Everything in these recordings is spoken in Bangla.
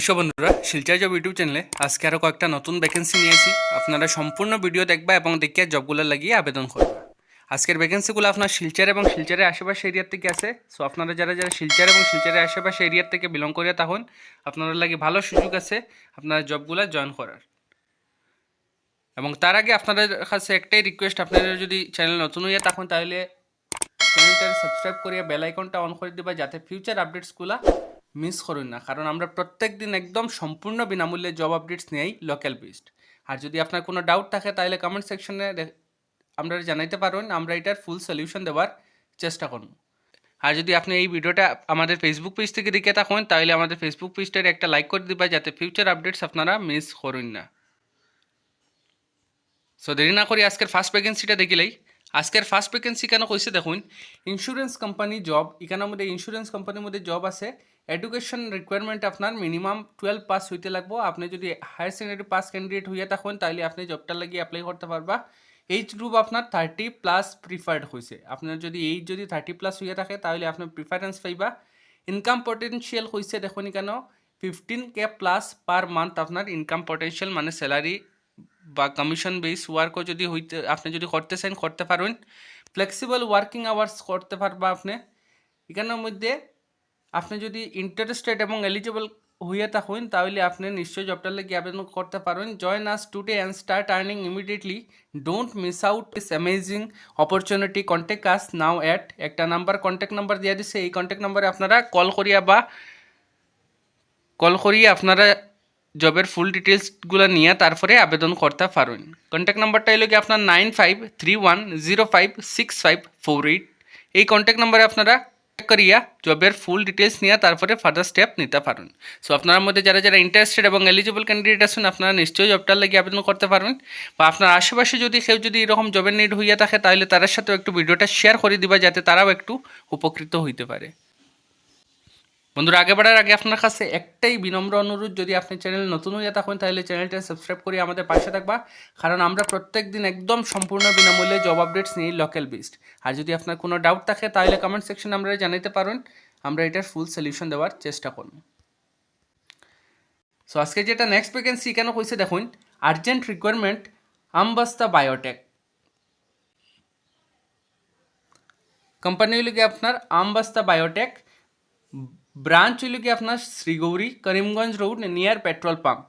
নমস্কার বন্ধুরা, শিলচর জব ইউটিউব চ্যানেলে আজকে আরও কয়েকটা নতুন ভ্যাকেন্সি নিয়েছি আপনারা সম্পূর্ণ ভিডিও দেখবা এবং দেখিয়ে জবগুলো লাগিয়ে আবেদন করবা। আজকের ভ্যাকেন্সিগুলো আপনার শিলচর এবং শিলচরের আশেপাশে এরিয়ার থেকে আছে। সো আপনারা যারা যারা শিলচর এবং শিলচরের আশেপাশে এরিয়ার থেকে বিলং করিয়া তখন আপনাদের লাগে ভালো সুযোগ আছে আপনারা জবগুলো জয়েন করার। এবং তার আগে আপনাদের কাছে একটাই রিকোয়েস্ট আপনারা যদি চ্যানেল নতুন হইয়া তখন তাহলে চ্যানেলটা সাবস্ক্রাইব করিয়া বেল আইকনটা অন করে দিবা, যাতে ফিউচার আপডেটসগুলো মিস করুন না, কারণ আমরা প্রত্যেক দিন একদম সম্পূর্ণ বিনামূল্যে জব আপডেটস নেই লোকাল বেসড আর যদি আপনার কোনো ডাউট থাকে, তাহলে কমেন্ট সেকশনে আমরা জানাইতে পারবেন আমরা এটার ফুল সলিউশন দেওয়ার চেষ্টা করব। আর যদি আপনি এই ভিডিওটা আমাদের ফেসবুক পেজ থেকে দেখে থাকেন, তাহলে আমাদের ফেসবুক পেজটার একটা লাইক করে দিবা, যাতে ফিউচার আপডেটস আপনারা মিস করুন না। সো দেরি না করি আজকের ফার্স্ট ভ্যাকেন্সিটা দেখিলেই আজকের ফার্স্ট ভ্যাকেন্সি কেন কইছে দেখুন? ইন্স্যুরেন্স কোম্পানি জব এখানের মধ্যে ইন্স্যুরেন্স কোম্পানির মধ্যে জব আছে। এডুকেশন রিকোয়ারমেন্ট আপনার মিনিমাম টুয়েলভ পাস হইতে লাগবো। আপনি যদি হায়ার সেকেন্ডারি পাস ক্যান্ডিডেট হইয়া থাকেন তাহলে আপনি জবটা লাগিয়ে অ্যাপ্লাই করতে পারবা এইজ গ্রুপ আপনার থার্টি প্লাস প্রিফার্ড হয়েছে আপনার যদি এইজ যদি থার্টি প্লাস হইয়া থাকে তাহলে আপনি প্রিফারেন্স পাইবা। ইনকাম পটেনশিয়াল হয়েছে দেখুন কেন fifteen K plus per month আপনার ইনকাম পটেনশিয়াল মানে স্যালারি বা কমিশন বেস ওয়ার্কও যদি হইতে, আপনি যদি করতে চান, করতে পারবেন। ফ্লেক্সিবল ওয়ার্কিং আওয়ার্স করতে পারবা আপনি। এখানের মধ্যে আপনি যদি ইন্টারেস্টেড এবং এলিজিবল হইয়া থাকুন, তাহলে আপনি নিশ্চয়ই জবটার লেগে আবেদন করতে পারেন join us today and start earning immediately don't miss out this amazing opportunity contact us now at একটা নাম্বার কন্ট্যাক্ট নাম্বার দিয়ে দিচ্ছে এই কন্ট্যাক্ট নাম্বারে আপনারা কল করিয়া বা কল করিয়ে আপনারা জবের ফুল ডিটেলসগুলো নিয়ে তারপরে আবেদন করতে পারেন কন্ট্যাক্ট নাম্বারটা এলো কি আপনার nine five three one zero five six five four eight এই কন্ট্যাক্ট নাম্বারে আপনারা করিয়া জবের ফুল ডিটেলস নিয়ে তারপরে ফার্দার স্টেপ নিতে পারেন। সো আপনার মধ্যে যারা যারা ইন্টারেস্টেড এবং এলিজিবল ক্যান্ডিডেট আছেন, আপনারা নিশ্চয়ই জবটার লাগে আবেদন করতে পারবেন বা আপনার আশেপাশে যদি কেউ যদি এরকম জবের নিড হইয়া থাকে, তাহলে তাদের সাথেও একটু ভিডিওটা শেয়ার করে দিবা, যাতে তারাও একটু উপকৃত হইতে পারে। বন্ধুরা, আগে বাড়ার আগে আপনার কাছে একটাই বিনম্র অনুরোধ, যদি আপনি চ্যানেল নতুন হয়ে থাকেন, তাহলে চ্যানেলটা সাবস্ক্রাইব করে আমাদের পাশে থাকবা। কারণ আমরা প্রত্যেক দিন একদম সম্পূর্ণ বিনামূল্যে জব আপডেটস নিই লোকাল বেসড আর যদি আপনার কোনো ডাউট থাকে, তাহলে কমেন্ট সেকশনে আমরা জানাতে পারেন। আমরা এটার ফুল সলিউশন দেওয়ার চেষ্টা করব। সো আজকে যেটা নেক্সট ভ্যাকেন্সি কেন কইছে দেখুন urgent requirement Ambasta biotech company কি আপনার আমবাস্তা বায়োটেক ব্রাঞ্চ হইল কি আপনার Srigouri Karimganj road near petrol pump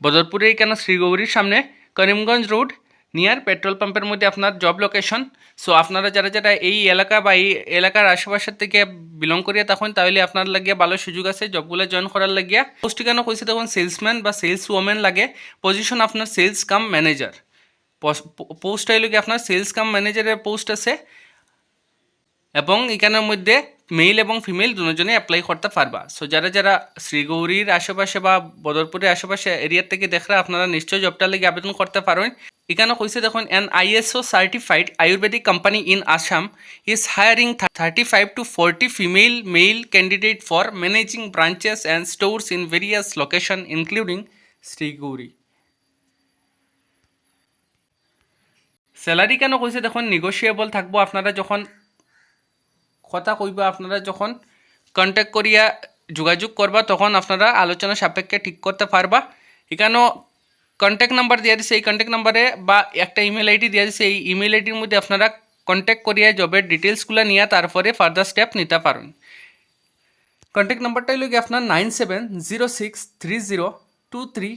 বদরপুরে কেন শ্রীগৌরীর সামনে করিমগঞ্জ রোড নিয়ার পেট্রোল পাম্পের মধ্যে আপনার জব লোকেশন সো আপনারা যারা যারা এই এলাকা বা এই এলাকার আশেপাশের থেকে বিলং করিয়া তখন তাহলে আপনার লাগিয়ে ভালো সুযোগ আছে জবগুলো জয়েন করার লাগিয়া। পোস্ট কেন কইছে তখন সেলসম্যান বা সেলস ওমেন লাগে পজিশন আপনার সেলস কাম ম্যানেজার পোস্ট হইল কি আপনার সেলস কাম ম্যানেজারের পোস্ট আছে। এবং এখানের মধ্যে মেল এবং ফিমেল দুজনে অ্যাপ্লাই করতে পারবা। সো যারা যারা শ্রীগৌরীর আশেপাশে বা বদরপুরের আশেপাশে এরিয়ার থেকে দেখরা আপনারা নিশ্চয়ই জবটার লেগে আবেদন করতে পারেন এখানে কইছে দেখুন an ISO certified Ayurvedic company in Assam is hiring thirty five to forty female male candidate for managing branches and stores in various location including Srigouri salary কেন কইছে দেখুন নিগোসিয়েবল থাকব। আপনারা যখন কথা কইবা আপনারা যখন কন্ট্যাক্ট করিয়া যোগাযোগ করবা, তখন আপনারা আলোচনা সাপেক্ষে ঠিক করতে পারবা। এখানেও কন্ট্যাক্ট নাম্বার দেওয়া দিছে, এই কন্ট্যাক্ট নাম্বারে বা একটা ইমেল আইডি দেওয়া দিছে, এই ইমেল আইডির মধ্যে আপনারা কন্ট্যাক্ট করিয়া জবের ডিটেলসগুলো নিয়ে তারপরে ফার্দার স্টেপ নিতে পারেন কন্ট্যাক্ট নাম্বারটাই হলো কি আপনার nine seven zero six three zero two three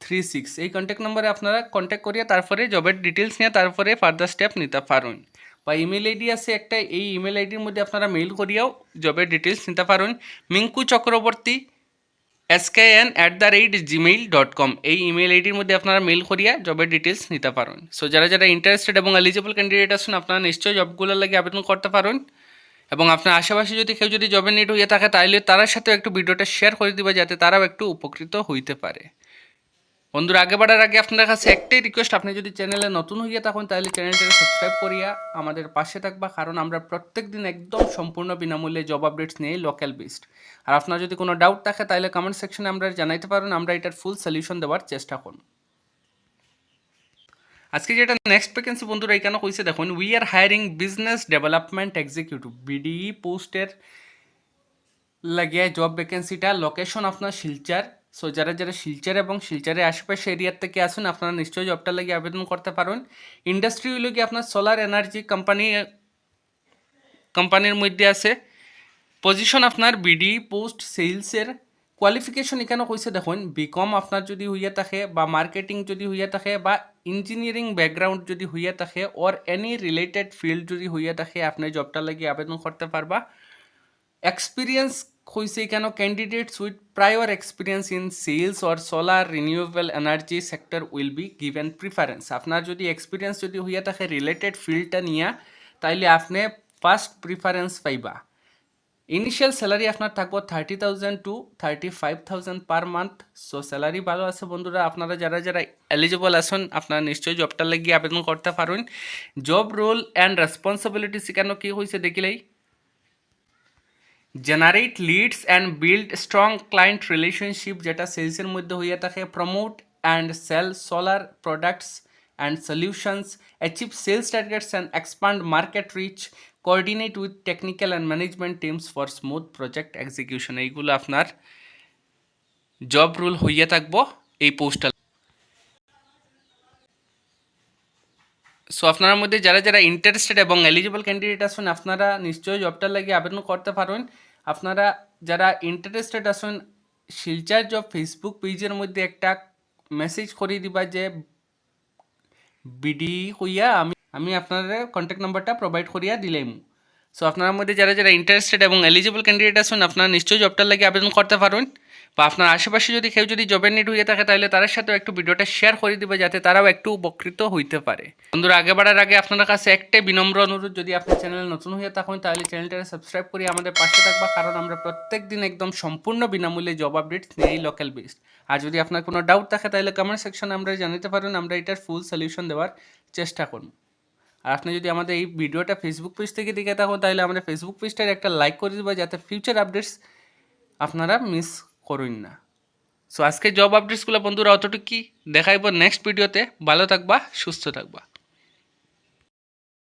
three six এই কন্ট্যাক্ট নাম্বারে আপনারা কন্ট্যাক্ট করিয়া তারপরে জবের ডিটেলস নিয়ে তারপরে ফার্দার স্টেপ নিতে পারেন বা ইমেল আইডি আছে একটা এই ইমেল আইডির মধ্যে আপনারা মেইল করিয়াও জবের ডিটেলস নিতে পারেন। Minku Chakraborty SK N at the rate Gmail dot com এই ইমেল আইডির মধ্যে আপনারা মেইল করিয়া জবের ডিটেলস নিতে পারেন। সো যারা যারা ইন্টারেস্টেড এবং এলিজিবল ক্যান্ডিডেট আছেন, আপনারা নিশ্চয়ই জবগুলোর লাগে আবেদন করতে পারেন। এবং আপনার আশেপাশে যদি কেউ যদি জবের নিট হয়ে থাকে তাহলে তার সাথেও একটু ভিডিওটা শেয়ার করে দিবা, যাতে তারাও একটু উপকৃত হইতে পারে। বন্ধুরা, আগে বাড়ার আগে আপনার কাছে একটাই রিকোয়েস্ট আপনি যদি চ্যানেলে নতুন হইয়া থাকুন, তাহলে চ্যানেলটাকে সাবস্ক্রাইব করিয়া আমাদের পাশে থাকবা, কারণ আমরা প্রত্যেক দিন একদম সম্পূর্ণ বিনামূল্যে জব আপডেটস নিয়ে লোকাল বেসড আর আপনার যদি কোনো ডাউট থাকে, তাহলে কমেন্ট সেকশনে আমরা জানাইতে পারেন, আমরা এটার ফুল সলিউশন দেওয়ার চেষ্টা করুন আজকে যেটা নেক্সট ভ্যাকেন্সি বন্ধুরা এখানে কইছে দেখুন we are hiring business development executive BDE পোস্টের লাগিয়ে জব ভ্যাকেন্সিটা লোকেশন আপনার শিলচার। সো যারা যারা শিলচার এবং শিলচারের আশেপাশে এরিয়ার থেকে আসুন, আপনারা নিশ্চয়ই জবটা লাগে আবেদন করতে পারেন। ইন্ডাস্ট্রি হইল কি আপনার সোলার এনার্জি কোম্পানি কোম্পানির মধ্যে আছে। পজিশন আপনার বিডি পোস্ট সেলসের কোয়ালিফিকেশন এখানে কইছে দেখুন বিকম আপনার যদি হইয়া থাকে, বা মার্কেটিং যদি হইয়া থাকে, বা ইঞ্জিনিয়ারিং ব্যাকগ্রাউন্ড যদি হইয়া থাকে অর এনি রিলেটেড ফিল্ড যদি হইয়া থাকে, আপনি জবটা লাগি আবেদন করতে পারবা। এক্সপিরিয়েন্স হয়েছে কেন candidates with prior experience in sales or solar renewable energy sector will be given preference আপনার যদি এক্সপিরিয়েন্স যদি হইয়া থাকে রিলেটেড ফিল্ডটা নিয়ে, তাইলে আপনি ফার্স্ট প্রিফারেন্স পাইবা। ইনিশিয়াল স্যালারি আপনার থাকব thirty thousand to thirty five thousand per month so salary ভালো আছে বন্ধুরা। আপনারা যারা যারা এলিজিবল আছেন, আপনারা নিশ্চয়ই জবটা লাগিয়ে আবেদন করতে পারেন জব রোল অ্যান্ড রেসপন্সিবিলিটি সেখানে কী হয়েছে দেখিলেই? Generate leads and build strong client relationship যেটা সেলসের মধ্যে হইয়া থাকে promote and sell solar products and solutions achieve sales targets and expand market reach coordinate with technical and management teams for smooth project execution এইগুলো আপনার জব রুল হইয়া থাকব এই পোস্টাল সো আপনার মধ্যে যারা যারা ইন্টারেস্টেড এবং এলিজিবল ক্যান্ডিডেট আছেন, আপনারা নিশ্চয়ই জবটার লাগে আবেদন করতে পারেন আপনারা যারা ইন্টারেস্টেড আছেন, শিলচার জব ফেসবুক পেজের মধ্যে একটা মেসেজ করে দিবা যে, বিডি হইয়া আমি আমি আপনাদের কন্ট্যাক্ট নাম্বারটা প্রোভাইড করিয়া দিলাম। সো আপনার মধ্যে যারা যারা ইন্টারেস্টেড এবং এলিজিবল ক্যান্ডিডেট আছেন, আপনারা নিশ্চয়ই জবটার লাগে আবেদন করতে পারেন বা আপনার আশেপাশে যদি কেউ যদি জবের নিড হয়ে থাকে, তাহলে তাদের সাথেও একটু ভিডিওটা শেয়ার করে দিবে, যাতে তারাও একটু উপকৃত হইতে পারে। বন্ধুরা, আগে বাড়ার আগে আপনার কাছে একটাই বিনম্র অনুরোধ, যদি আপনার চ্যানেল নতুন হয়ে থাকেন, তাহলে চ্যানেলটা সাবস্ক্রাইব করে আমাদের পাশে থাকবা, কারণ আমরা প্রত্যেক দিন একদম সম্পূর্ণ বিনামূল্যে জব আপডেট নেই লোকাল বেসড আর যদি আপনার কোনো ডাউট থাকে, তাহলে কমেন্ট সেকশনে আমরা জানাতে পারেন, আমরা এটার ফুল সলিউশন দেওয়ার চেষ্টা করব। আর আপনি যদি আমাদের এই ভিডিওটা ফেসবুক পেজ থেকে দেখে থাকুন, তাহলে আমাদের ফেসবুক পেজটার একটা লাইক করে দেবো, যাতে ফিউচার আপডেটস আপনারা মিস করুন না। সো আজকে জব আপডেটসগুলো বন্ধুরা অতটুকু কি? দেখাইব নেক্সট ভিডিওতে ভালো থাকবা, সুস্থ থাকবা।